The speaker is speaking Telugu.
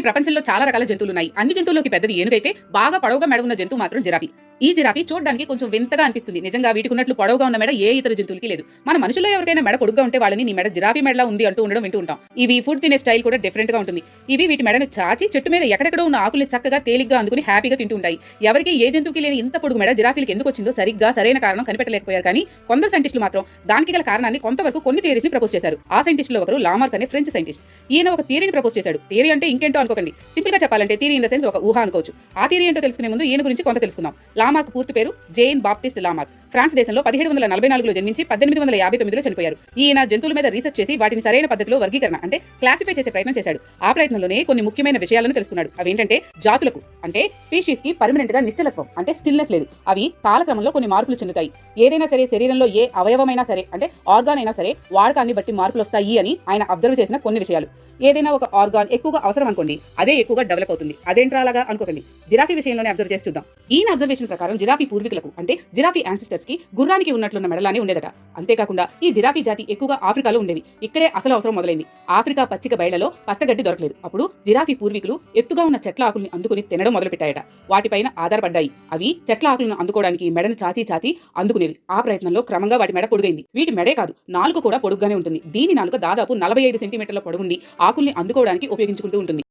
ప్రపంచంలో చాలా రకాల జంతువులు ఉన్నాయి అన్ని జంతువులకి పెద్దది ఏనుగైతే బాగా పొడవుగా మెడ ఉన్న జంతువు మాత్రం జిరాఫీ. ఈ జిరాఫీ చూడడానికి కొంచెం వింతగా అనిపిస్తుంది. నిజంగా వీటికి ఉన్నట్లు పొడవుగా ఉన్న మెడ ఏ ఇతర జంతువులకి లేదు. మన మనుషుల్లో ఎవరికైనా మెడ పొడుగ్గా ఉంటే వాళ్ళని నీ మెడ జిరాఫీ మెడలా ఉంది అంటూ ఉండడం వింటూ ఉంటాం. ఇవి ఫుడ్ తినే స్టైల్ కూడా డిఫరెంట్గా ఉంటుంది. ఇవి వీటి మెడను చాచి చెట్టు మీద ఎక్కడెక్కడో ఉన్న ఆకులు చక్కగా తేలిగ్గా అందుకుని హ్యాపీగా తింటూ ఉంటాయి. ఎవరికి ఏ జంతువుకి లేని ఇంత పొడుగు మెడ జిరాఫీలకి ఎందుకు వచ్చిందో సరిగ్గా సరైన కారణం కనిపెట్టలేకపోయారు. కానీ కొందరు సైంటిస్టులు మాత్రం దానికి గల కారణాన్ని కొంతవరకు కొన్ని థియరీస్ని ప్రపోజ్ చేశారు. ఆ సైంటిస్టులో ఒకరు లామార్క్ అనే ఫ్రెంచ్ సైంటిస్ట్ ఈయన ఒక థియరీని ప్రపోజ్ చేశాడు. థియరీ అంటే ఇంకేంటో అనుకోకండి. సింపుల్గా చెప్పాలంటే థియరీ ఇన్ ద సెన్స్ ఒక ఊహ అనుకోవచ్చు. ఆ థియరీ ఏంటో తెలుసుకునే ముందు ఈయన గురించి కొంత తెలుసుకుందాం. లామార్క్ పూర్తి పేరు జైన్ బాప్టిస్ట్ లామాక్. ఫ్రాన్స్ దేశంలో పదిహేడు వందల నలభై నాలుగులో జన్మించి పద్దెనిమిది వందల యాభై తొమ్మిదిలో చనిపోయారు. ఈయన జంతువుల మీద రీసెర్చ్ చేసి వాటిని సరైన పద్ధతిలో వర్గీకరణ అంటే క్లాసిఫై చేసే ప్రయత్నం చేశాడు. ఆ ప్రయత్నంలోనే కొన్ని ముఖ్యమైన విషయాలను తెలుసుకున్నాడు. అవేంటంటే జాతులకు అంటే స్పీషీస్కి పర్మనెంట్గా నిశ్చలత్వం అంటే స్టిల్నెస్ లేదు. అవి కాలక్రమంలో కొన్ని మార్పులు చెందుతాయి. ఏదైనా సరే శరీరంలో ఏ అవయవమైనా సరే అంటే ఆర్గాన్ అయినా సరే వాడకాన్ని బట్టి మార్పులు వస్తాయి అని ఆయన అబ్జర్వ్ చేసిన కొన్ని విషయాలు. ఏదైనా ఒక ఆర్గాన్ ఎక్కువగా అవసరం అనుకోండి అదే ఎక్కువగా డెవలప్ అవుతుంది. అదేంట్రా అలాగా అనుకోకండి. జిరాఫీ విషయంలోనే అబ్జర్వ్ చేసి చూద్దాం. ఈయన అబ్జర్వేషన్ ప్రకారం జిరాఫీ పూర్వీకులకు అంటే జిరాఫీ యాన్సిస్టర్స్ కి గుర్రానికి ఉన్నట్లున్న మెడలానే ఉండేదట. అంతేకాకుండా ఈ జిరాఫీ జాతి ఎక్కువగా ఆఫ్రికాలో ఉండేవి. ఇక్కడే అసలు అవసరం మొదలైంది. ఆఫ్రికా పచ్చిక బయళ్ళలో పచ్చగడ్డి దొరకలేదు. అప్పుడు జిరాఫీ పూర్వీకులు ఎత్తుగా ఉన్న చెట్ల ఆకుల్ని అందుకుని తినడం మొదలుపెట్టాయట. వాటిపైన ఆధారపడ్డాయి. అవి చెట్ల ఆకులను అందుకోవడానికి మెడను చాచి చాచి అందుకునేవి. ఆ ప్రయత్నంలో క్రమంగా వాటి మెడ పొడుగైంది. వీటి మెడే కాదు నాలుగు కూడా పొడుగ్గానే ఉంటుంది. దీని నాలుక దాదాపు నలభై ఐదు సెంటీమీటర్ల పొడవుండి ఆకుల్ని అందుకోవడానికి ఉపయోగించుకుంటూ ఉంటుంది.